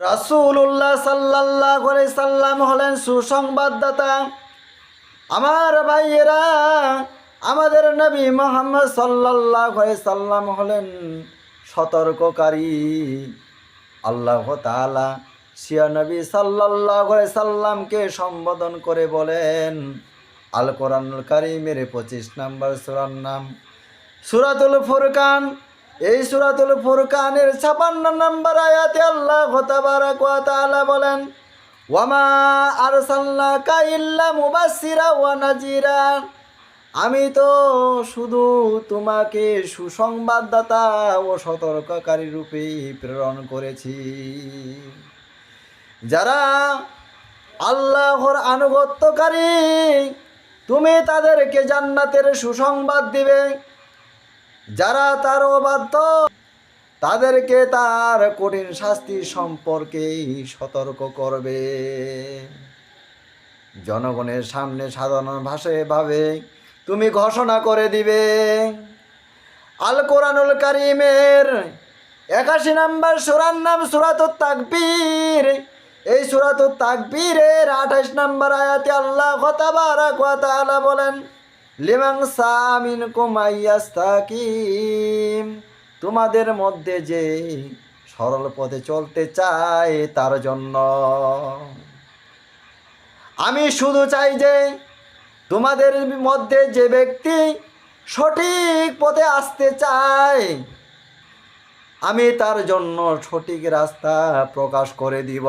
রাসূলুল্লাহ সাল্লাল্লাহু করে সাল্লাম হলেন সুসংবাদদাতা। আমার ভাইয়েরা, আমাদের নবী মোহাম্মদ সাল্লাল্লাহু আলাইহি সাল্লাম হলেন সতর্ককারী। আল্লাহ তাআলা সিয়া নবী সাল্লাল্লাহু আলাইহি সাল্লামকে সম্বোধন করে বলেন আল কোরআনুল কারীমের পঁচিশ নম্বর সূরার নাম। সুরাতুল ফুরকান এই সুরাতুল ফুরকানের ছাপান্ন নম্বর আয়াতে আল্লাহ তাবারাক ওয়া তাআলা বলেন, ওয়ামা আরসালনাকা ইল্লা মুবাসসিরা ওয়া নাজিরা আমি তো শুধু তোমাকে সুসংবাদদাতা ও সতর্ককারী রূপে প্রেরণ করেছি। যারা আল্লাহর আনুগত্যকারী, তুমি তাদেরকে জান্নাতের সুসংবাদ দিবে। যারা তার অবাধ্য, তাদেরকে তার কঠিন শাস্তি সম্পর্কে সতর্ক করবে। জনগণের সামনে সাধারণ ভাষায় ভাবে তুমি ঘোষণা করে দিবে। আল কোরআনুল কারিমের একাশি নাম্বার সুরার নাম সুরাত তাকবীর। এই সুরাত তাকবীরের আঠাশ নাম্বার আয়াতে আল্লাহ তাআলা বলেন লিমাং সামিন কুমাইয়াস্তাকিম। তোমাদের মধ্যে যে সরল পথে চলতে চায়, তার জন্য আমি শুধু চাই যে তোমাদের মধ্যে যে ব্যক্তি সঠিক পথে আসতে চায়, আমি তার জন্য সঠিক রাস্তা প্রকাশ করে দিব।